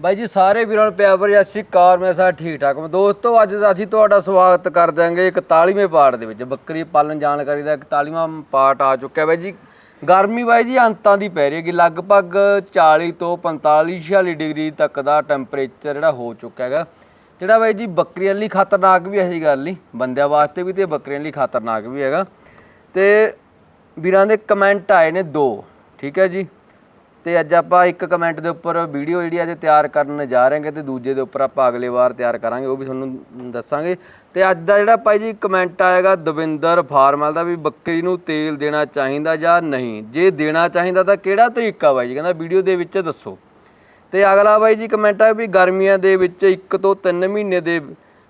ਬਾਈ ਜੀ, ਸਾਰੇ ਵੀਰਾਂ ਨੂੰ ਪਿਆਰ ਭਰੀ ਸਤਿ ਸ਼੍ਰੀ ਅਕਾਲ, ਮੈਂ ਸਾ ਠੀਕ ਠਾਕ ਮੈਂ ਦੋਸਤੋ, ਅੱਜ ਦਾ ਅਸੀਂ ਤੁਹਾਡਾ ਸਵਾਗਤ ਕਰ ਦਿਆਂਗੇ 41ਵੇਂ ਪਾਰਟ ਦੇ ਵਿੱਚ। ਬੱਕਰੀ ਪਾਲਣ ਜਾਣਕਾਰੀ ਦਾ 41ਵਾਂ ਪਾਰਟ ਆ ਚੁੱਕਿਆ ਬਾਈ ਜੀ। ਗਰਮੀ ਬਾਈ ਜੀ, ਅੰਤਾਂ ਦੀ ਪੈ ਰਹੀ ਹੈਗੀ। ਲਗਭਗ 40 ਤੋਂ 45 46 ਡਿਗਰੀ ਤੱਕ ਦਾ ਟੈਂਪਰੇਚਰ ਜਿਹੜਾ ਹੋ ਚੁੱਕਾ ਹੈਗਾ। ਜਿਹੜਾ ਬਾਈ ਜੀ, ਬੱਕਰੀਆਂ ਲਈ ਖਤਰਨਾਕ ਵੀ ਐਸੀ ਗੱਲ ਨਹੀਂ। ਬੰਦਿਆਂ ਵਾਸਤੇ ਵੀ ਤੇ ਬੱਕਰੀਆਂ ਲਈ ਖਤਰਨਾਕ ਵੀ ਹੈਗਾ। ਤੇ ਵੀਰਾਂ ਦੇ ਕਮੈਂਟ ਆਏ ਨੇ ਦੋ। ਠੀਕ ਹੈ ਜੀ। ਤੇ ਅੱਜ ਆਪਾਂ ਇੱਕ ਕਮੈਂਟ ਦੇ ਉੱਪਰ ਵੀਡੀਓ ਜਿਹੜੀ ਅੱਜ ਤਿਆਰ ਕਰਨ ਜਾ ਰਹੇ ਹਾਂ ਤੇ ਦੂਜੇ ਦੇ ਉੱਪਰ ਆਪਾਂ ਅਗਲੇ ਵਾਰ ਤਿਆਰ ਕਰਾਂਗੇ, ਉਹ ਵੀ ਤੁਹਾਨੂੰ ਦੱਸਾਂਗੇ। ਤੇ ਅੱਜ ਦਾ ਜਿਹੜਾ ਭਾਈ ਜੀ ਕਮੈਂਟ ਆਏਗਾ ਦਵਿੰਦਰ ਫਾਰਮਲ ਦਾ ਵੀ ਬੱਕਰੀ ਨੂੰ ਤੇਲ ਦੇਣਾ ਚਾਹੀਦਾ ਜਾਂ ਨਹੀਂ? ਜੇ ਦੇਣਾ ਚਾਹੀਦਾ ਤਾਂ ਕਿਹੜਾ ਤਰੀਕਾ ਭਾਈ ਜੀ? ਕਹਿੰਦਾ ਵੀਡੀਓ ਦੇ ਵਿੱਚ ਦੱਸੋ। ਤੇ ਅਗਲਾ ਬਾਈ ਜੀ ਕਮੈਂਟ ਆ ਵੀ ਗਰਮੀਆਂ ਦੇ ਵਿੱਚ 1 ਤੋਂ 3 ਮਹੀਨੇ ਦੇ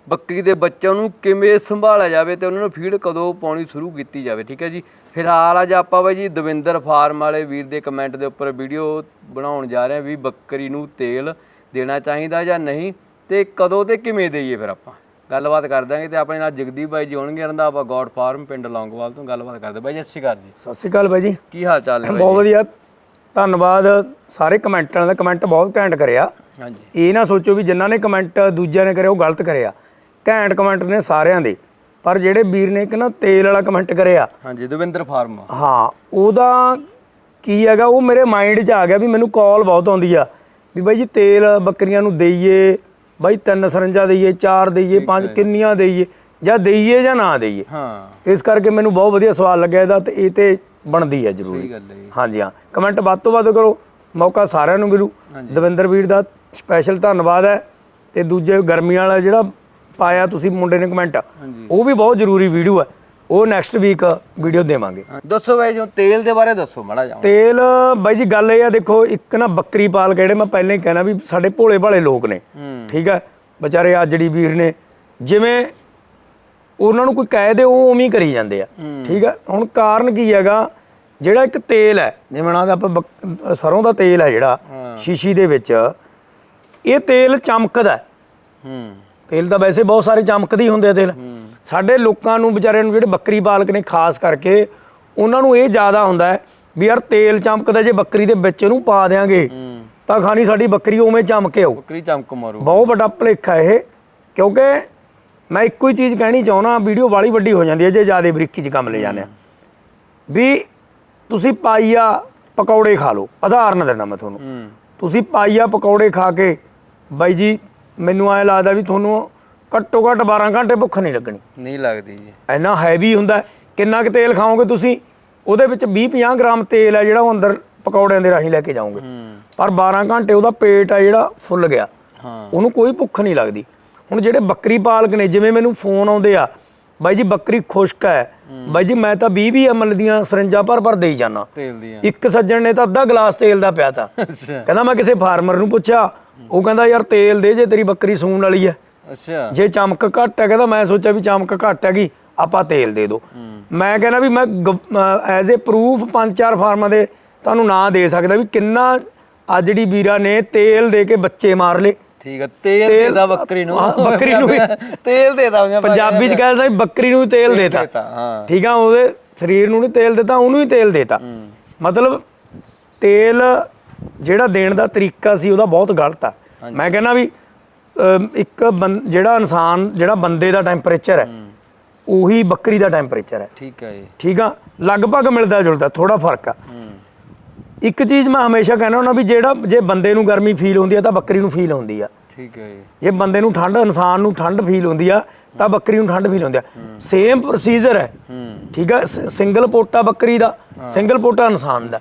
ਬੱਕਰੀ ਦੇ ਬੱਚਿਆਂ ਨੂੰ ਕਿਵੇਂ ਸੰਭਾਲਿਆ ਜਾਵੇ ਤੇ ਉਹਨਾਂ ਨੂੰ ਫੀਡ ਕਦੋਂ ਪਾਉਣੀ ਸ਼ੁਰੂ ਕੀਤੀ ਜਾਵੇ ਠੀਕ ਹੈ ਜੀ? ਫਿਲਹਾਲ ਅੱਜ ਆਪਾਂ ਬਾਈ ਜੀ ਦਵਿੰਦਰ ਫਾਰਮ ਵਾਲੇ ਵੀਰ ਦੇ ਕਮੈਂਟ ਦੇ ਉੱਪਰ ਵੀਡੀਓ ਬਣਾਉਣ ਜਾ ਰਹੇ ਹਾਂ ਵੀ ਬੱਕਰੀ ਨੂੰ ਤੇਲ ਦੇਣਾ ਚਾਹੀਦਾ ਜਾਂ ਨਹੀਂ ਤੇ ਕਦੋਂ ਤੇ ਕਿਵੇਂ ਦੇਈਏ ਫਿਰ ਆਪਾਂ? ਗੱਲਬਾਤ ਕਰ ਦਾਂਗੇ ਤੇ ਆਪਣੇ ਨਾਲ ਜਗਦੀਪ ਬਾਈ ਜੀ ਹੋਣਗੇ ਰੰਧਾਵਾ ਗੋਡ ਫਾਰਮ ਪਿੰਡ ਲੌਂਗੋਵਾਲ ਤੋਂ ਗੱਲਬਾਤ ਕਰਦੇ ਬਾਈ ਜੀ ਸਤਿ ਸ਼੍ਰੀ ਅਕਾਲ ਜੀ। ਸਤਿ ਸ਼੍ਰੀ ਅਕਾਲ ਬਾਈ ਜੀ। ਕੀ ਹਾਲ ਚਾਲ ਬਾਈ ਬਹੁਤ ਵਧੀਆ। ਧੰਨਵਾਦ ਸਾਰੇ ਕਮੈਂਟਰਾਂ ਦਾ ਕਮੈਂਟ ਬਹੁਤ ਘੈਂਟ ਕਰਿਆ। ਹਾਂਜੀ। ਇਹ ਨਾ ਸੋਚੋ ਵੀ ਜਿਨ੍ਹਾਂ ਨੇ ਕਮੈਂਟ ਦੂਜਿਆਂ ਨੇ ਕਰਿਆ ਉਹ ਗਲਤ ਕਰਿਆ। ਘੈਂਟ ਕਮੈਂਟ ਨੇ ਸਾਰਿਆਂ ਦੇ। ਪਰ ਜਿਹੜੇ ਵੀਰ ਨੇ ਇੱਕ ਨਾ ਤੇਲ ਵਾਲਾ ਕਮੈਂਟ ਕਰਿਆ। ਹਾਂਜੀ ਦਵਿੰਦਰ ਫਾਰਮ। ਹਾਂ ਉਹਦਾ ਕੀ ਹੈਗਾ ਉਹ ਮੇਰੇ ਮਾਈਂਡ 'ਚ ਆ ਗਿਆ ਵੀ ਮੈਨੂੰ ਕਾਲ ਬਹੁਤ ਆਉਂਦੀ ਆ। ਵੀ ਬਾਈ ਜੀ ਤੇਲ ਬੱਕਰੀਆਂ ਨੂੰ ਦੇਈਏ ਬਾਈ ਤਿੰਨ ਸਰੰਜਾ ਦੇਈਏ ਚਾਰ ਦੇਈਏ ਪੰਜ ਕਿੰਨੀਆਂ ਦੇਈਏ ਜਾਂ ਦੇਈਏ ਜਾਂ ਨਾ ਦੇਈਏ। ਹਾਂ। ਇਸ ਕਰਕੇ ਮੈਨੂੰ ਬਹੁਤ ਵਧੀਆ ਸਵਾਲ ਲੱਗਿਆ ਇਹਦਾ ਤੇ ਇਹ ਤੇ ਬਣਦੀ ਹੈ ਜ਼ਰੂਰੀ। ਸਹੀ ਗੱਲ ਹੈ ਜੀ। ਹਾਂਜੀ ਹਾਂ। ਕਮੈਂਟ ਵੱਧ ਤੋਂ ਵੱਧ ਕਰੋ ਮੌਕਾ ਸਾਰਿਆਂ ਨੂੰ ਮਿਲੂ। ਦਵਿੰਦਰ ਵੀਰ ਦਾ ਸਪੈਸ਼ਲ ਧੰਨਵਾਦ ਹੈ ਤੇ ਦੂਜੇ ਗਰਮੀਆਂ ਵਾਲਾ ਜਿਹੜਾ ਪਾਇਆ ਤੁਸੀਂ ਮੁੰਡੇ ਨੇ ਕਮੈਂਟ ਉਹ ਵੀ ਬਹੁਤ ਜ਼ਰੂਰੀ ਵੀਡੀਓ ਹੈ। ਉਹ ਨੈਕਸਟ ਵੀਕ ਵੀਡੀਓ ਦੇਵਾਂਗੇ। ਦੱਸੋ ਬਾਈ ਜੀ ਤੇਲ ਦੇ ਬਾਰੇ ਦੱਸੋ ਮਾੜਾ ਜਿਹਾ। ਤੇਲ ਬਾਈ ਜੀ ਗੱਲ ਇਹ ਆ ਦੇਖੋ ਇੱਕ ਨਾ ਬੱਕਰੀ ਪਾਲ ਕੇ ਜਿਹੜੇ ਮੈਂ ਪਹਿਲਾਂ ਹੀ ਕਹਿਣਾ ਵੀ ਸਾਡੇ ਭੋਲੇ ਭਾਲੇ ਲੋਕ ਨੇ। ਠੀਕ ਹੈ? ਵਿਚਾਰੇ ਆਜੜੀ ਵੀਰ ਨੇ ਜਿਵੇਂ ਉਹਨਾਂ ਨੂੰ ਕੋਈ ਕਹਿ ਦੇ ਉਹ ਉਵੇਂ ਹੀ ਕਰੀ ਜਾਂਦੇ ਆ। ਠੀਕ ਹੈ? ਹੁਣ ਕਾਰਨ ਕੀ ਹੈਗਾ? ਜਿਹੜਾ ਇੱਕ ਤੇਲ ਹੈ ਜਿਵੇਂ ਨਾ ਆਪਾਂ ਸਰੋਂ ਦਾ ਤੇਲ ਹੈ ਜਿਹੜਾ ਸ਼ੀਸ਼ੀ ਦੇ ਵਿੱਚ ਇਹ ਤੇਲ ਚਮਕਦਾ ਹੈ। ਤੇਲ ਤਾਂ ਵੈਸੇ ਬਹੁਤ ਸਾਰੇ ਚਮਕਦੇ ਹੁੰਦੇ ਆ ਤੇਲ। ਸਾਡੇ ਲੋਕਾਂ ਨੂੰ ਵਿਚਾਰਿਆਂ ਨੂੰ ਜਿਹੜੇ ਬੱਕਰੀ ਪਾਲਕ ਨੇ ਖਾਸ ਕਰਕੇ ਉਹਨਾਂ ਨੂੰ ਇਹ ਜ਼ਿਆਦਾ ਹੁੰਦਾ ਹੈ ਵੀ ਯਾਰ ਤੇਲ ਚਮਕਦਾ ਜੇ ਬੱਕਰੀ ਦੇ ਵਿੱਚ ਇਹਨੂੰ ਪਾ ਦੇਾਂਗੇ ਤਾਂ ਖਾਣੀ ਸਾਡੀ ਬੱਕਰੀ ਉਵੇਂ ਚਮਕੇ ਆਊ ਬੱਕਰੀ ਚਮਕ ਮਾਰੂ। ਬਹੁਤ ਵੱਡਾ ਭੁਲੇਖਾ ਇਹ ਕਿਉਂਕਿ ਮੈਂ ਇੱਕੋ ਹੀ ਚੀਜ਼ ਕਹਿਣੀ ਚਾਹੁੰਦਾ ਵੀਡੀਓ ਵਾਲੀ ਵੱਡੀ ਹੋ ਜਾਂਦੀ ਹੈ ਜੇ ਜ਼ਿਆਦਾ ਬਰੀਕੀ 'ਚ ਕੰਮ ਲੈ ਜਾਂਦੇ ਆ। ਵੀ ਤੁਸੀਂ ਪਾਈਆ ਪਕੌੜੇ ਖਾ ਲਓ ਉਦਾਹਰਨ ਦਿੰਦਾ ਮੈਂ ਤੁਹਾਨੂੰ। ਤੁਸੀਂ ਪਾਈਆ ਪਕੌੜੇ ਖਾ ਕੇ ਬਾਈ ਜੀ ਮੈਨੂੰ ਐ ਲੱਗਦਾ ਵੀ ਤੁਹਾਨੂੰ ਘੱਟੋ ਘੱਟ 12 ਘੰਟੇ ਭੁੱਖ ਨਹੀਂ ਲੱਗਣੀ। ਨਹੀਂ ਲੱਗਦੀ ਜੀ। ਇੰਨਾ ਹੈਵੀ ਹੁੰਦਾ। ਕਿੰਨਾ ਕੁ ਤੇਲ ਖਾਓਗੇ ਤੁਸੀਂ ਉਹਦੇ ਵਿੱਚ 20-50 ਗ੍ਰਾਮ ਤੇਲ ਹੈ ਜਿਹੜਾ ਉਹ ਅੰਦਰ ਪਕੌੜਿਆਂ ਦੇ ਰਾਹੀਂ ਲੈ ਕੇ ਜਾਓਗੇ। ਪਰ 12 ਘੰਟੇ ਉਹਦਾ ਪੇਟ ਆ ਜਿਹੜਾ ਫੁੱਲ ਗਿਆ। ਹਾਂ। ਉਹਨੂੰ ਕੋਈ ਭੁੱਖ ਨਹੀਂ ਲੱਗਦੀ। ਹੁਣ ਜਿਹੜੇ ਬੱਕਰੀ ਪਾਲਕ ਨੇ ਜਿਵੇਂ ਮੈਨੂੰ ਫੋਨ ਆਉਂਦੇ ਆ ਬਾਈ ਜੀ ਬੱਕਰੀ ਖੁਸ਼ਕ ਹੈ ਬਾਈ ਜੀ ਮੈਂ ਤਾਂ 20 20 ml ਦੀਆਂ ਸਰਿੰਜਾਂ ਭਰ ਭਰ ਦੇਈ ਜਾਣਾ ਤੇਲ ਦੀਆਂ। ਇੱਕ ਸੱਜਣ ਨੇ ਤਾਂ ਅੱਧਾ ਗਲਾਸ ਤੇਲ ਦਾ ਪਿਆ ਤਾ। ਕਹਿੰਦਾ ਮੈਂ ਕਿਸੇ ਫਾਰਮਰ ਨੂੰ ਪੁੱਛਿਆ ਉਹ ਕਹਿੰਦਾ ਯਾਰ ਤੇਲ ਦੇ ਜੇ ਤੇਰੀ ਬੱਕਰੀ ਸੂਣ ਵਾਲੀ ਹੈ ਅੱਛਾ। ਜੇ ਚਮਕ ਘੱਟ ਹੈ ਕਹਿੰਦਾ ਮੈਂ ਸੋਚਿਆ ਵੀ ਚਮਕ ਘੱਟ ਹੈਗੀ ਆਪਾਂ ਤੇਲ ਦੇ ਦਿਓ ਮੈਂ ਕਹਿੰਦਾ ਵੀ ਮੈਂ ਐਜ਼ ਅ ਪ੍ਰੂਫ ਪੰਜ ਚਾਰ ਫਾਰਮਾਂ ਦੇ ਤੁਹਾਨੂੰ ਨਾਂ ਦੇ ਸਕਦਾ ਵੀ ਕਿੰਨਾ ਆ ਜਿਹੜੀ ਵੀਰਾਂ ਨੇ ਤੇਲ ਦੇ ਕੇ ਬੱਚੇ ਮਾਰ ਲਏ। ਠੀਕ ਹੈ ਤੇਲ ਦੇਦਾ ਬੱਕਰੀ ਨੂੰ। ਬੱਕਰੀ ਨੂੰ। ਤੇਲ ਦੇਦਾ ਪੰਜਾਬੀ ਚ ਕਹਿੰਦਾ। ਵੀ ਬੱਕਰੀ ਨੂੰ ਤੇਲ ਦੇਤਾ। ਠੀਕ ਆ ਉਹਦੇ ਸਰੀਰ ਨੂੰ ਨਹੀਂ ਤੇਲ ਦਿੱਤਾ ਉਹਨੂੰ ਹੀ ਤੇਲ ਦੇਤਾ। ਮਤਲਬ ਤੇਲ ਜਿਹੜਾ ਦੇਣ ਦਾ ਤਰੀਕਾ ਸੀ ਉਹਦਾ ਬਹੁਤ ਗਲਤ ਆ। ਮੈਂ ਕਹਿੰਦਾ ਵੀ ਇੱਕ ਜਿਹੜਾ ਇਨਸਾਨ ਜਿਹੜਾ ਬੰਦੇ ਦਾ ਟੈਂਪਰੇਚਰ ਹੈ ਉਹੀ ਬੱਕਰੀ ਦਾ ਟੈਂਪਰੇਚਰ ਹੈ। ਠੀਕ ਹੈ ਜੀ। ਠੀਕ ਆ? ਲਗਭਗ ਮਿਲਦਾ ਜੁਲਦਾ ਥੋੜਾ ਫ਼ਰਕ ਆ। ਹੂੰ। ਇੱਕ ਚੀਜ਼ ਮੈਂ ਹਮੇਸ਼ਾ ਕਹਿੰਦਾ ਹੁੰਦਾ ਵੀ ਜਿਹੜਾ ਜੇ ਬੰਦੇ ਨੂੰ ਗਰਮੀ ਫੀਲ ਹੁੰਦੀ ਆ ਤਾਂ ਬੱਕਰੀ ਨੂੰ ਫੀਲ ਹੁੰਦੀ ਆ। ਠੀਕ ਹੈ ਜੀ। ਜੇ ਬੰਦੇ ਨੂੰ ਠੰਡ ਇਨਸਾਨ ਨੂੰ ਠੰਡ ਫੀਲ ਹੁੰਦੀ ਆ ਤਾਂ ਬੱਕਰੀ ਨੂੰ ਠੰਡ ਫੀਲ ਹੁੰਦੀ ਆ। ਸੇਮ ਪ੍ਰੋਸੀਜਰ ਹੈ। ਠੀਕ ਆ ਸਿੰਗਲ ਪੋਟਾ ਬੱਕਰੀ ਦਾ ਸਿੰਗਲ ਪੋਟਾ ਇਨਸਾਨ ਦਾ।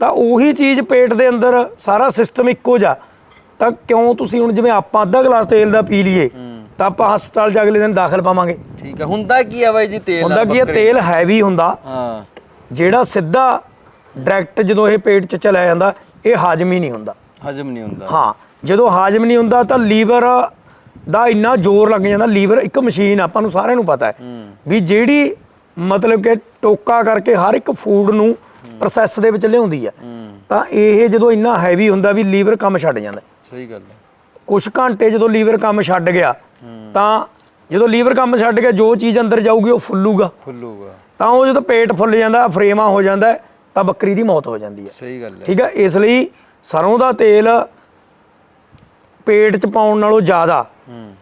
ਤਾਂ ਉਹੀ ਚੀਜ਼ ਪੇਟ ਦੇ ਅੰਦਰ ਸਾਰਾ ਸਿਸਟਮ ਇੱਕੋ ਜਿਹਾ। ਤਾਂ ਕਿਉਂ ਤੁਸੀਂ ਹੁਣ ਜਿਵੇਂ ਆਪਾਂ ਅੱਧਾ ਗਲਾਸ ਤੇਲ ਦਾ ਪੀ ਲਈਏ ਤਾਂ ਆਪਾਂ ਹਸਪਤਾਲ ਜਾ ਅਗਲੇ ਦਿਨ ਦਾਖਲ ਪਾਵਾਂਗੇ। ਠੀਕ ਹੈ ਹੁੰਦਾ ਕੀ ਆ ਬਾਈ ਜੀ ਤੇਲ ਹੁੰਦਾ ਕੀ ਹੈ ਤੇਲ ਹੈਵੀ ਹੁੰਦਾ। ਹਾਂ। ਜਿਹੜਾ ਸਿੱਧਾ ਡਾਇਰੈਕਟ ਜਦੋਂ ਇਹ ਪੇਟ 'ਚ ਚਲਾ ਜਾਂਦਾ ਇਹ ਹਾਜ਼ਮ ਹੀ ਨਹੀਂ ਹੁੰਦਾ। ਹਜਮ ਨਹੀਂ ਹੁੰਦਾ। ਹਾਂ। ਜਦੋਂ ਹਾਜ਼ਮ ਨਹੀਂ ਹੁੰਦਾ ਤਾਂ ਲੀਵਰ ਦਾ ਇੰਨਾ ਜ਼ੋਰ ਲੱਗ ਜਾਂਦਾ ਲੀਵਰ ਇੱਕ ਮਸ਼ੀਨ ਆ, ਆਪਾਂ ਨੂੰ ਸਾਰਿਆਂ ਨੂੰ ਪਤਾ ਹੈ। ਵੀ ਜਿਹੜੀ ਮਤਲਬ ਕਿ ਟੋਕਾ ਕਰਕੇ ਹਰ ਇੱਕ ਫੂਡ ਨੂੰ ਪ੍ਰੋਸੈਸ ਦੇ ਵਿੱਚ ਲਿਆਉਂਦੀ ਆ ਤਾਂ ਇਹ ਜਦੋਂ ਇੰਨਾ ਹੈਵੀ ਹੁੰਦਾ ਵੀ ਲੀਵਰ ਕੰਮ ਛੱਡ ਜਾਂਦਾ। ਸਹੀ ਗੱਲ ਹੈ। ਕੁਝ ਘੰਟੇ ਜਦੋਂ ਲੀਵਰ ਕੰਮ ਛੱਡ ਗਿਆ ਤਾਂ ਜਦੋਂ ਲੀਵਰ ਕੰਮ ਛੱਡ ਗਿਆ ਜੋ ਚੀਜ਼ ਅੰਦਰ ਜਾਊਗੀ ਉਹ ਫੁੱਲੂਗਾ। ਫੁੱਲੂਗਾ। ਤਾਂ ਉਹ ਜਦੋਂ ਪੇਟ ਫੁੱਲ ਜਾਂਦਾ ਫਰੇਮਾ ਹੋ ਜਾਂਦਾ ਹੈ, ਤਾਂ ਬੱਕਰੀ ਦੀ ਮੌਤ ਹੋ ਜਾਂਦੀ ਹੈ। ਸਹੀ ਗੱਲ ਹੈ। ਠੀਕ ਹੈ ਇਸ ਲਈ ਸਰੋਂ ਦਾ ਤੇਲ ਪੇਟ 'ਚ ਪਾਉਣ ਨਾਲੋਂ ਜ਼ਿਆਦਾ ਹੂੰ।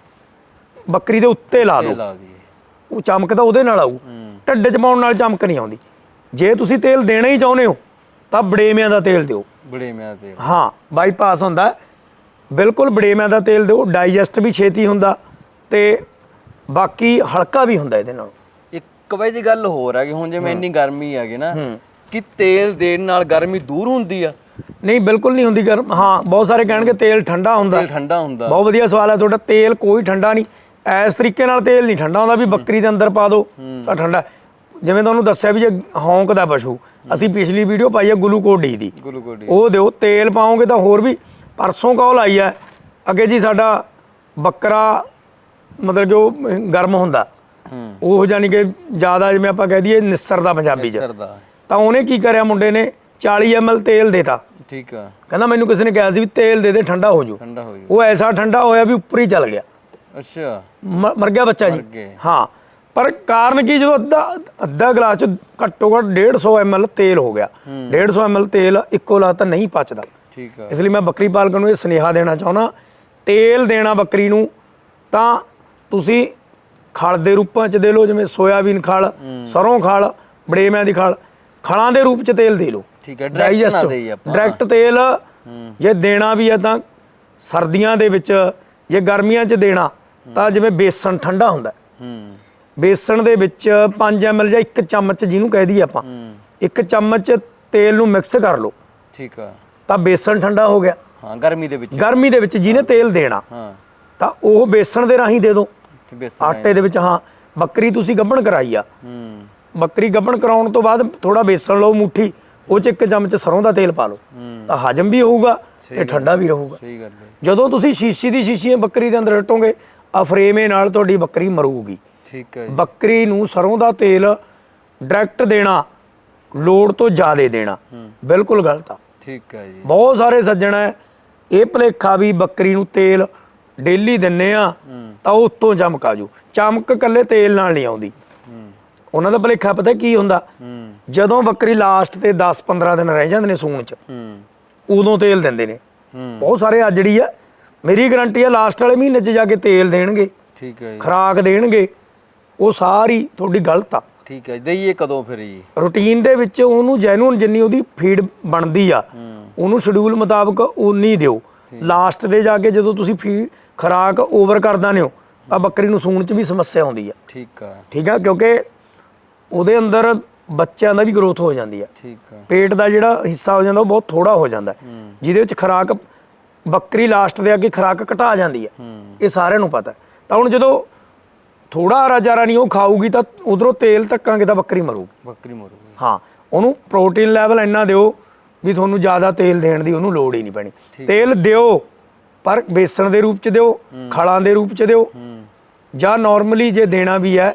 ਬੱਕਰੀ ਦੇ ਉੱਤੇ ਲਾ ਦਿਓ। ਲਾ ਦਈਏ। ਉਹ ਚਮਕ ਤਾਂ ਉਹਦੇ ਨਾਲ ਆਊ। ਢੱਡੇ 'ਚ ਪਾਉਣ ਨਾਲ ਚਮਕ ਨਹੀਂ ਆਉਂਦੀ। ਜੇ ਤੁਸੀਂ ਤੇਲ ਦੇਣਾ ਹੀ ਚਾਹੁੰਦੇ ਹੋ ਤਾਂ ਬੜੇਮਿਆਂ ਦਾ ਤੇਲ ਦਿਓ। ਬੜੇ ਮਿਆਂ ਤੇ ਹਾਂ ਬਾਈਪਾਸ ਹੁੰਦਾ। ਬਿਲਕੁਲ ਬੜੇਮਿਆਂ ਦਾ ਤੇਲ ਦਿਓ। ਡਾਈਜੈਸਟ ਵੀ ਛੇਤੀ ਹੁੰਦਾ ਤੇ ਬਾਕੀ ਹਲਕਾ ਵੀ ਹੁੰਦਾ ਇਹਦੇ ਨਾਲ। ਇੱਕ ਵਜੇ ਦੀ ਗੱਲ ਹੋਰ ਹੈ ਕਿ ਹੁਣ ਜਿਵੇਂ ਇੰਨੀ ਗਰਮੀ ਹੈਗੀ ਨਾ ਕਿ ਤੇਲ ਦੇਣ ਨਾਲ ਗਰਮੀ ਦੂਰ ਹੁੰਦੀ ਆ। ਨਹੀਂ ਬਿਲਕੁਲ ਨਹੀਂ ਹੁੰਦੀ ਗਰਮ। ਹਾਂ ਬਹੁਤ ਸਾਰੇ ਕਹਿਣਗੇ ਤੇਲ ਠੰਡਾ ਹੁੰਦਾ। ਤੇਲ ਠੰਡਾ ਹੁੰਦਾ। ਬਹੁਤ ਵਧੀਆ ਸਵਾਲ ਹੈ ਤੁਹਾਡਾ ਤੇਲ ਕੋਈ ਠੰਡਾ ਨਹੀਂ। ਐਸ ਤਰੀਕੇ ਨਾਲ ਤੇਲ ਨਹੀਂ ਠੰਡਾ ਹੁੰਦਾ ਵੀ ਬੱਕਰੀ ਦੇ ਅੰਦਰ ਪਾ ਦਿਓ ਤਾਂ ਠੰਡਾ। ਜਿਵੇਂ ਤੁਹਾਨੂੰ ਦੱਸਿਆ ਵੀ ਜੇ ਹੌਂਕ ਦਾ ਪਸ਼ੂ ਅਸੀਂ ਪਿਛਲੀ ਵੀਡੀਓ ਪਾਈ ਹੈ ਗਲੂਕੋਡ ਡੀ ਦੀ। ਗਲੂਕੋਡੀ। ਉਹ ਦਿਓ ਤੇਲ ਪਾਓਗੇ ਤਾਂ ਹੋਰ ਵੀ ਪਰਸੋਂ ਕਾਲ ਆਈ ਹੈ ਅੱਗੇ ਜੀ ਸਾਡਾ ਬੱਕਰਾ ਮਤਲਬ ਜੋ ਗਰਮ ਹੁੰਦਾ। ਉਹ ਜਾਨੀ ਕਿ ਜ਼ਿਆਦਾ ਜਿਵੇਂ ਆਪਾਂ ਕਹਿ ਦਈਏ ਨਿਸਰਦਾ ਪੰਜਾਬੀ 'ਚ। ਤਾਂ ਉਹਨੇ ਕੀ ਕਰਿਆ ਮੁੰਡੇ ਨੇ 40 ml ਤੇਲ ਦੇਤਾ। ਠੀਕ ਆ। ਕਹਿੰਦਾ ਮੈਨੂੰ ਕਿਸੇ ਨੇ ਕਿਹਾ ਸੀ ਵੀ ਤੇਲ ਦੇ ਦੇ ਠੰਡਾ ਹੋ ਜੂ ਠੰਡਾ ਹੋ ਗਿਆ ਉਹ ਐਸਾ ਠੰਡਾ ਹੋਇਆ ਵੀ ਉੱਪਰ ਹੀ ਚੱਲ ਗਿਆ। ਅੱਛਾ। ਮਰ ਗਿਆ ਬੱਚਾ ਜੀ। ਹਾਂ। ਪਰ ਕਾਰਨ ਕੀ ਜਦੋਂ ਅੱਧਾ ਅੱਧਾ ਗਲਾਸ ਚ ਘੱਟੋ ਘੱਟ 150 ml ਤੇਲ ਹੋ ਗਿਆ। 150 ml ਤੇਲ ਇੱਕੋ ਲਾਤ ਨਹੀਂ ਪਚਦਾ। ਠੀਕ ਆ। ਇਸ ਲਈ ਮੈਂ ਬੱਕਰੀ ਪਾਲਕ ਨੂੰ ਇਹ ਸੁਨੇਹਾ ਦੇਣਾ ਚਾਹੁੰਦਾ ਤੇਲ ਦੇਣਾ ਬੱਕਰੀ ਨੂੰ ਤਾਂ ਤੁਸੀਂ ਖਲ ਦੇ ਰੂਪਾਂ ਚ ਦੇ ਲਓ ਜਿਵੇਂ ਸੋਇਆਬੀਨ ਖਲ ਸਰੋਂ ਖਲ ਬੜੇਮਿਆਂ ਦੀ ਖਲ ਖਲਾਂ ਦੇ ਰੂਪ ਚ ਤੇਲ ਦੇ ਲਓ। ਠੀਕ ਹੈ ਡਾਈਜੈਸਟ ਨਾ ਦੇਈ ਆਪਾਂ। ਡਾਇਰੈਕਟ ਤੇਲ ਜੇ ਦੇਣਾ ਵੀ ਹੈ ਤਾਂ ਸਰਦੀਆਂ ਦੇ ਵਿੱਚ ਜੇ ਗਰਮੀਆਂ 'ਚ ਦੇਣਾ ਤਾਂ ਜਿਵੇਂ ਬੇਸਣ ਠੰਡਾ ਹੁੰਦਾ। ਹੈ। ਬੇਸਣ ਦੇ ਵਿੱਚ 5 ml ਜਾਂ 1 ਚਮਚ ਜਿਹਨੂੰ ਕਹਿ ਦਈਏ ਆਪਾਂ ਇੱਕ ਚਮਚ ਤੇਲ ਨੂੰ ਮਿਕਸ ਕਰ ਲਓ। ਠੀਕ ਆ। ਤਾਂ ਬੇਸਣ ਠੰਡਾ ਹੋ ਗਿਆ। ਹਾਂ ਗਰਮੀ ਦੇ ਵਿੱਚ। ਗਰਮੀ ਦੇ ਵਿੱਚ ਜਿਹਨੇ ਤੇਲ ਦੇਣਾ ਹਾਂ। ਤਾਂ ਉਹ ਬੇਸਣ ਦੇ ਰਾਹੀਂ ਦੇ ਦਿਓ ਬੇਸਣ ਆਟੇ ਦੇ ਵਿੱਚ ਹਾਂ ਬੱਕਰੀ ਤੁਸੀਂ ਗੱਭਣ ਕਰਾਈ ਆ। ਹੂੰ। ਬੱਕਰੀ ਗੱਭਣ ਕਰਾਉਣ ਤੋਂ ਬਾਅਦ ਥੋੜਾ ਬੇਸਣ ਲਓ ਮੁੱਠੀ। ਉਹ ਚ ਇੱਕ ਚਮਚ ਸਰੋਂ ਦਾ ਤੇਲ ਪਾ ਲਓ। ਤਾਂ ਹਜਮ ਵੀ ਹੋਊਗਾ ਤੇ ਠੰਡਾ ਵੀ ਰਹੂਗਾ। ਸਹੀ ਗੱਲ ਹੈ। ਜਦੋਂ ਤੁਸੀਂ ਸ਼ੀਸ਼ੀ ਦੀ ਸ਼ੀਸ਼ੀ ਬੱਕਰੀ ਦੇ ਅੰਦਰ ਹਟੋਗੇ ਅਫਰੇਮੇ ਨਾਲ ਤੁਹਾਡੀ ਬੱਕਰੀ ਮਰੂਗੀ। ਠੀਕ ਹੈ ਜੀ। ਬੱਕਰੀ ਨੂੰ ਸਰੋਂ ਦਾ ਤੇਲ ਡਾਇਰੈਕਟ ਦੇਣਾ ਲੋੜ ਤੋਂ ਜ਼ਿਆਦਾ ਦੇਣਾ। ਬਿਲਕੁਲ ਗਲਤ ਆ। ਠੀਕ ਹੈ ਜੀ। ਬਹੁਤ ਸਾਰੇ ਸੱਜਣ ਹੈ ਇਹ ਭਲੇਖਾ ਵੀ ਬੱਕਰੀ ਨੂੰ ਤੇਲ ਡੇਲੀ ਦਿੰਨੇ ਆ ਤਾਂ ਉਹ ਉੱਤੋਂ ਚਮਕ ਆ ਜੂ। ਚਮਕ ਕੱਲੇ ਤੇਲ ਨਾਲ ਨਹੀਂ ਆਉਂਦੀ। ਉਹਨਾਂ ਦਾ ਭਲੇਖਾ ਪਤਾ ਕੀ ਹੁੰਦਾ? ਜਦੋਂ ਬੱਕਰੀ ਲਾਸਟ ਤੇ 10-15 ਦਿਨ ਰਹਿ ਜਾਂਦੇ ਨੇ ਸੂਣ ਚ ਹੂੰ। ਉਦੋਂ ਤੇਲ ਦਿੰਦੇ ਨੇ। ਹੂੰ। ਬਹੁਤ ਸਾਰੇ ਆ ਜਿਹੜੀ ਆ। ਮੇਰੀ ਗਾਰੰਟੀ ਆ ਲਾਸਟ ਵਾਲੇ ਮਹੀਨੇ 'ਚ ਜਾ ਕੇ ਤੇਲ ਦੇਣਗੇ। ਠੀਕ ਹੈ ਜੀ। ਖਰਾਕ ਦੇਣਗੇ। ਉਹ ਸਾਰੀ ਤੁਹਾਡੀ ਗਲਤ ਆ। ਠੀਕ ਹੈ। ਦਈਏ ਕਦੋਂ ਫਿਰ ਜੀ? ਰੂਟੀਨ ਦੇ ਵਿੱਚ ਉਹਨੂੰ ਜੈਨੂਨ ਜਿੰਨੀ ਉਹਦੀ ਫੀਡ ਬਣਦੀ ਆ ਉਹਨੂੰ ਸ਼ਡਿਊਲ ਮੁਤਾਬਕ ਉਨੀ ਦਿਓ। ਲਾਸਟ ਦੇ ਜਾ ਕੇ ਜਦੋਂ ਤੁਸੀਂ ਫੀ ਖਰਾਕ ਓਵਰ ਕਰ ਦਿੰਦੇ ਹੋ ਤਾਂ ਬੱਕਰੀ ਨੂੰ ਸੂਣ 'ਚ ਵੀ ਸਮੱਸਿਆ ਆਉਂਦੀ ਆ। ਠੀਕ ਆ। ਠੀਕ ਆ? ਕਿਉਂਕਿ ਉਹਦੇ ਅੰਦਰ ਬੱਚਿਆਂ ਦਾ ਵੀ ਗਰੋਥ ਹੋ ਜਾਂਦੀ ਆ। ਠੀਕ ਆ। ਪੇਟ ਦਾ ਜਿਹੜਾ ਹਿੱਸਾ ਹੋ ਜਾਂਦਾ ਉਹ ਬਹੁਤ ਥੋੜਾ ਹੋ ਜਾਂਦਾ ਹੈ। ਜਿਹਦੇ ਵਿੱਚ ਖਰਾਕ ਬੱਕਰੀ ਲਾਸਟ ਦੇ ਅੱਗੇ ਖਰਾਕ ਘਟਾ ਜਾਂਦੀ ਹੈ। ਇਹ ਸਾਰਿਆਂ ਨੂੰ ਪਤਾ ਹੈ। ਤਾਂ ਹੁਣ ਜਦੋਂ ਥੋੜਾ ਹਰਾ ਚਾਰਾ ਨਹੀਂ ਉਹ ਖਾਊਗੀ ਤਾਂ ਉਧਰੋਂ ਤੇਲ ਧੱਕਾਂਗੇ ਤਾਂ ਬੱਕਰੀ ਮਰੂਗੀ। ਬੱਕਰੀ ਮਰੂਗੀ। ਹਾਂ ਉਹਨੂੰ ਪ੍ਰੋਟੀਨ ਲੈਵਲ ਇੰਨਾ ਦਿਓ ਵੀ ਤੁਹਾਨੂੰ ਜ਼ਿਆਦਾ ਤੇਲ ਦੇਣ ਦੀ ਉਹਨੂੰ ਲੋੜ ਹੀ ਨਹੀਂ ਪੈਣੀ। ਤੇਲ ਦਿਓ ਪਰ ਬੇਸਣ ਦੇ ਰੂਪ ਚ ਦਿਓ ਖਲਾਂ ਦੇ ਰੂਪ ਚ ਦਿਓ ਜਾਂ ਨਾਰਮਲੀ ਜੇ ਦੇਣਾ ਵੀ ਹੈ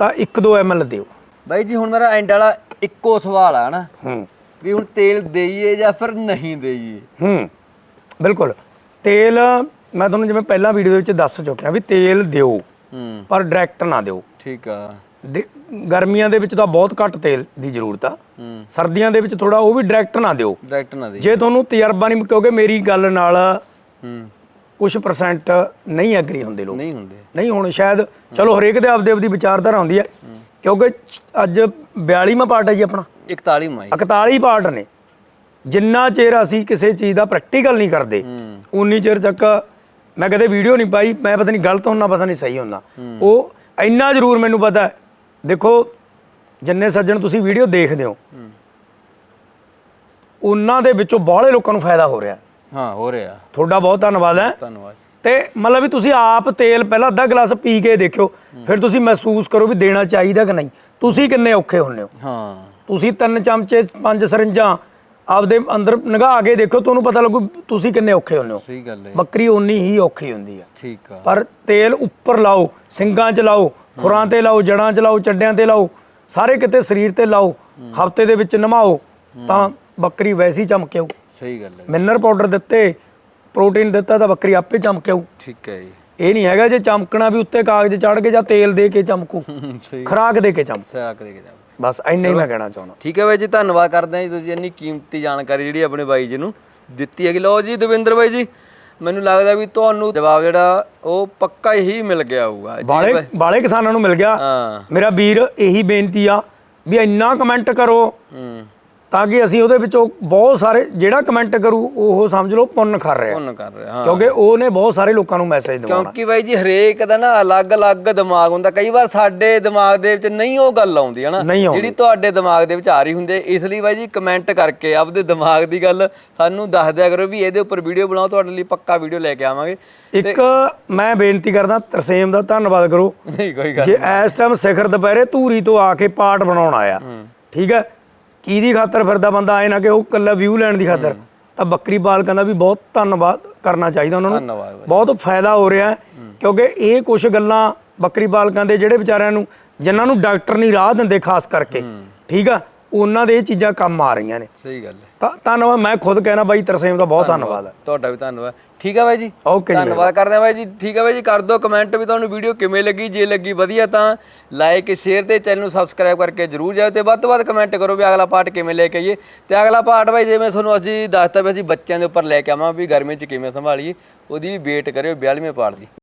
ਤਾਂ 1-2 ml ਦਿਓ। ਬਾਈ ਜੀ ਹੁਣ ਮੇਰਾ ਐਂਡ ਵਾਲਾ ਇੱਕੋ ਸਵਾਲ ਆ ਨਾ। ਹੂੰ। ਵੀ ਹੁਣ ਤੇਲ ਦੇਈਏ ਜਾਂ ਫਿਰ ਨਹੀਂ ਦੇਈਏ? ਹੂੰ ਬਿਲਕੁਲ। ਤੇਲ ਮੈਂ ਤੁਹਾਨੂੰ ਜਿਵੇਂ ਪਹਿਲਾਂ ਵੀਡੀਓ ਦੇ ਵਿੱਚ ਦੱਸ ਚੁੱਕਿਆ ਵੀ ਤੇਲ ਦਿਓ ਹੂੰ। ਪਰ ਡਾਇਰੈਕਟ ਨਾ ਦਿਓ। ਠੀਕ ਆ। ਗਰਮੀਆਂ ਦੇ ਵਿੱਚ ਤਾਂ ਬਹੁਤ ਘੱਟ ਤੇਲ ਦੀ ਜ਼ਰੂਰਤ ਆ। ਸਰਦੀਆਂ ਦੇ ਵਿੱਚ ਥੋੜਾ ਉਹ ਵੀ ਡਾਇਰੈਕਟ ਨਾ ਦਿਓ। ਡਾਇਰੈਕਟ ਨਾ ਦੇਈਏ। ਜੇ ਤੁਹਾਨੂੰ ਤਜਰਬਾ ਨਹੀਂ ਕਿਉਂਕਿ ਮੇਰੀ ਗੱਲ ਨਾਲ ਹੂੰ। ਕੁਝ ਪਰਸੈਂਟ ਨਹੀਂ ਐਗਰੀ ਹੁੰਦੇ ਲੋਕ। ਨਹੀਂ ਹੁੰਦੇ। ਨਹੀਂ ਹੁਣ ਸ਼ਾਇਦ ਚਲੋ ਹਰੇਕ ਦੇ ਆਪਦੇ ਆਪਦੀ ਵਿਚਾਰਧਾਰਾ ਹੁੰਦੀ ਹੈ। ਕਿਉਂਕਿ ਅੱਜ 42ਵਾਂ ਪਾਰਟ ਹੈ ਜੀ ਆਪਣਾ। 41 ਮਾਈ 41 ਪਾਰਟ ਨੇ। ਜਿੰਨਾ ਚਿਰ ਅਸੀਂ ਕਿਸੇ ਚੀਜ਼ ਦਾ ਪ੍ਰੈਕਟੀਕਲ ਨਹੀਂ ਕਰਦੇ ਉਨੀ ਚਿਰ ਤੱਕ ਮੈਂ ਕਦੇ ਵੀਡੀਓ ਨਹੀਂ ਪਾਈ ਮੈਂ ਪਤਾ ਨਹੀਂ ਗਲਤ ਹੁੰਨਾ ਪਤਾ ਨਹੀਂ ਸਹੀ ਹੁੰਨਾ ਉਹ ਇੰਨਾ ਜ਼ਰੂਰ ਮੈਨੂੰ ਪਤਾ ਹੈ। ਦੇਖੋ ਜਿੰਨੇ ਸੱਜਣ ਤੁਸੀਂ ਵੀਡੀਓ ਦੇਖਦੇ ਹੋ। ਉਹਨਾਂ ਦੇ ਵਿੱਚੋਂ ਬਾਹਲੇ ਲੋਕਾਂ ਨੂੰ ਫਾਇਦਾ ਹੋ ਰਿਹਾ। ਹਾਂ ਹੋ ਰਿਹਾ। ਤੁਹਾਡਾ ਬਹੁਤ ਧੰਨਵਾਦ ਹੈ। ਧੰਨਵਾਦ। ਤੇ ਮਤਲਬ ਵੀ ਤੁਸੀਂ ਆਪ ਤੇਲ ਪਹਿਲਾਂ ਅੱਧਾ ਗਲਾਸ ਪੀ ਕੇ ਦੇਖਿਓ ਫਿਰ ਤੁਸੀਂ ਮਹਿਸੂਸ ਕਰੋ ਵੀ ਦੇਣਾ ਚਾਹੀਦਾ ਕਿ ਨਹੀਂ। ਤੁਸੀਂ ਕਿੰਨੇ ਔਖੇ ਹੁੰਨੇ ਹੋ? ਹਾਂ। ਤੁਸੀਂ ਤਿੰਨ ਚਮਚੇ ਪੰਜ ਸਰਿੰਜਾਂ ਆਪਦੇ ਅੰਦਰ ਨਗਾ ਕੇ ਦੇਖੋ ਤੁਹਾਨੂੰ ਪਤਾ ਲੱਗੂ ਤੁਸੀਂ ਕਿੰਨੇ ਔਖੇ ਹੁੰਨੇ ਹੋ। ਸਹੀ ਗੱਲ ਹੈ। ਬੱਕਰੀ ਓਨੀ ਹੀ ਔਖੀ ਹੁੰਦੀ ਆ। ਠੀਕ ਆ। ਪਰ ਤੇਲ ਉੱਪਰ ਲਾਓ ਸਿੰਗਾਂ 'ਚ ਲਾਓ ਖੁਰਾਂ ਤੇ ਲਾਓ ਜੜਾਂ 'ਚ ਲਾਓ ਚੱਡਿਆਂ ਤੇ ਲਾਓ ਸਾਰੇ ਕਿਤੇ ਸਰੀਰ ਤੇ ਲਾਓ ਹਫ਼ਤੇ ਦੇ ਵਿੱਚ ਨਮਾਓ ਤਾਂ ਬੱਕਰੀ ਵੈਸੀ ਚਮਕੇ ਆਊ। ਸਹੀ ਗੱਲ ਹੈ। ਮਿਨਰਲ ਪਾਊਡਰ ਦਿੱਤੇ ਪ੍ਰੋਟੀਨ ਦਿੱਤਾ ਤਾਂ ਬੱਕਰੀ ਆਪੇ ਚਮਕੇ ਆਊ ਠੀਕ ਹੈ ਜੀ। ਇਹ ਨਹੀਂ ਹੈਗਾ ਜੇ ਚਮਕਣਾ ਵੀ ਉੱਤੇ ਕਾਗਜ਼ ਚੜ ਕੇ ਜਾਂ ਤੇਲ ਦੇ ਕੇ ਚਮਕੂ। ਸਹੀ ਖਰਾਕ ਦੇ ਕੇ ਚਮਕ। ਸਿਆ ਕਰੇ ਕੇ ਜਾ ਬਸ ਇੰਨਾ ਹੀ ਮੈਂ ਕਹਿਣਾ ਚਾਹੁੰਦਾ। ਠੀਕ ਹੈ ਬਾਈ ਜੀ ਧੰਨਵਾਦ ਕਰਦੇ ਹਾਂ ਜੀ ਤੁਸੀਂ ਇੰਨੀ ਕੀਮਤੀ ਜਾਣਕਾਰੀ ਜਿਹੜੀ ਆਪਣੇ ਬਾਈ ਜੀ ਨੂੰ ਦਿੱਤੀ ਹੈਗੀ। ਲਓ ਜੀ ਦਵਿੰਦਰ ਬਾਈ ਜੀ ਮੈਨੂੰ ਲੱਗਦਾ ਵੀ ਤੁਹਾਨੂੰ ਜਵਾਬ ਜਿਹੜਾ ਉਹ ਪੱਕਾ ਹੀ ਮਿਲ ਗਿਆ ਹੋਊਗਾ। ਜੀ ਬਾਲੇ ਬਾਲੇ ਕਿਸਾਨਾਂ ਨੂੰ ਮਿਲ ਗਿਆ। ਹਾਂ। ਮੇਰਾ ਵੀਰ ਇਹੀ ਬੇਨਤੀ ਆ ਵੀ ਇੰਨਾ ਕਮੈਂਟ ਕਰੋ। ਹੂੰ। ਤਾਂ ਕਿ ਅਸੀਂ ਉਹਦੇ ਵਿੱਚੋਂ ਬਹੁਤ ਸਾਰੇ ਜਿਹੜਾ ਕਮੈਂਟ ਕਰੂ ਉਹ ਸਮਝ ਲਓ ਪੁੰਨ ਕਰ ਰਿਹਾ ਪੁੰਨ ਕਰ ਰਿਹਾ ਹਾਂ। ਕਿਉਂਕਿ ਉਹਨੇ ਬਹੁਤ ਸਾਰੇ ਲੋਕਾਂ ਨੂੰ ਮੈਸੇਜ ਦਿਵਾਉਣਾ। ਕਿਉਂਕਿ ਬਾਈ ਜੀ ਹਰੇਕ ਦਾ ਨਾ ਅਲੱਗ-ਅਲੱਗ ਦਿਮਾਗ ਹੁੰਦਾ। ਕਈ ਵਾਰ ਸਾਡੇ ਦਿਮਾਗ ਦੇ ਵਿੱਚ ਨਹੀਂ ਉਹ ਗੱਲ ਆਉਂਦੀ ਹਨਾ। ਜਿਹੜੀ ਤੁਹਾਡੇ ਦਿਮਾਗ ਦੇ ਵਿੱਚ ਆ ਰਹੀ ਹੁੰਦੀ ਹੈ। ਇਸ ਲਈ ਬਾਈ ਜੀ ਕਮੈਂਟ ਕਰਕੇ ਆਪਦੇ ਦਿਮਾਗ ਦੀ ਗੱਲ ਸਾਨੂੰ ਦੱਸ ਦਿਆ ਕਰੋ ਵੀ ਇਹਦੇ ਉੱਪਰ ਵੀਡੀਓ ਬਣਾਓ ਤੁਹਾਡੇ ਲਈ ਪੱਕਾ ਵੀਡੀਓ ਲੈ ਕੇ ਆਵਾਂਗੇ। ਇੱਕ ਮੈਂ ਬੇਨਤੀ ਕਰਦਾ ਤਰਸੇਮ ਦਾ ਧੰਨਵਾਦ ਕਰੋ। ਨਹੀਂ ਕੋਈ ਗੱਲ ਜੇ ਇਸ ਟਾਈਮ ਸਿਖਰ ਦੁਪਹਿਰੇ ਧੂਰੀ ਤੋਂ ਆ ਕੇ ਪਾਠ ਬਣਾਉਣ ਆਇਆ ਠੀਕ ਹੈ? ਕਿਹਦੀ ਖਾਤਰ ਫਿਰਦਾ ਬੰਦਾ? ਆਏ ਨਾ ਕਿ ਉਹ ਕੱਲਾ ਵਿਊ ਲੈਣ ਦੀ ਖਾਤਰ। ਤਾਂ ਬੱਕਰੀ ਪਾਲਕਾਂ ਦਾ ਵੀ ਬਹੁਤ ਧੰਨਵਾਦ ਕਰਨਾ ਚਾਹੀਦਾ ਉਹਨਾਂ ਨੂੰ। ਬਹੁਤ ਫਾਇਦਾ ਹੋ ਰਿਹਾ ਕਿਉਂਕਿ ਇਹ ਕੁਝ ਗੱਲਾਂ ਬੱਕਰੀ ਪਾਲਕਾਂ ਦੇ ਜਿਹੜੇ ਵਿਚਾਰਿਆਂ ਨੂੰ ਜਿਨ੍ਹਾਂ ਨੂੰ ਡਾਕਟਰ ਨਹੀਂ ਰਾਹ ਦਿੰਦੇ ਖਾਸ ਕਰਕੇ। ਠੀਕ ਆ? ਉਹਨਾਂ ਦੇ ਇਹ ਚੀਜ਼ਾਂ ਕੰਮ ਆ ਰਹੀਆਂ ਨੇ। ਸਹੀ ਗੱਲ ਹੈ। ਤਾਂ ਧੰਨਵਾਦ ਮੈਂ ਖੁਦ ਕਹਿਣਾ ਬਾਈ ਤਰਸੇਮ ਦਾ ਬਹੁਤ ਧੰਨਵਾਦ। ਹੈ। ਤੁਹਾਡਾ ਵੀ ਧੰਨਵਾਦ। ਠੀਕ ਹੈ ਬਾਈ ਜੀ? ਓਕੇ ਜੀ ਧੰਨਵਾਦ ਕਰਦੇ ਹਾਂ ਬਾਈ ਜੀ। ਠੀਕ ਹੈ ਬਾਈ ਜੀ ਕਰ ਦਿਓ ਕਮੈਂਟ ਵੀ ਤੁਹਾਨੂੰ ਵੀਡੀਓ ਕਿਵੇਂ ਲੱਗੀ ਜੇ ਲੱਗੀ ਵਧੀਆ ਤਾਂ ਲਾਈਕ ਸ਼ੇਅਰ ਤੇ ਚੈਨਲ ਨੂੰ ਸਬਸਕ੍ਰਾਈਬ ਕਰਕੇ ਜਰੂਰ ਜਾਓ ਤੇ ਵੱਧ ਤੋਂ ਵੱਧ ਕਮੈਂਟ ਕਰੋ ਵੀ ਅਗਲਾ ਪਾਰਟ ਕਿਵੇਂ ਲੈ ਕੇ ਆਈਏ। ਤੇ ਅਗਲਾ ਪਾਰਟ ਬਾਈ ਜਿਵੇਂ ਤੁਹਾਨੂੰ ਅਸੀਂ ਦੱਸਤਾ ਵੀ ਅਸੀਂ ਬੱਚਿਆਂ ਦੇ ਉੱਪਰ ਲੈ ਕੇ ਆਵਾਂ ਵੀ ਗਰਮੀ 'ਚ ਕਿਵੇਂ ਸੰਭਾਲੀਏ ਉਹਦੀ ਵੀ ਵੇਟ ਕਰਿਓ 42ਵੇਂ ਪਾਰਟ ਦੀ।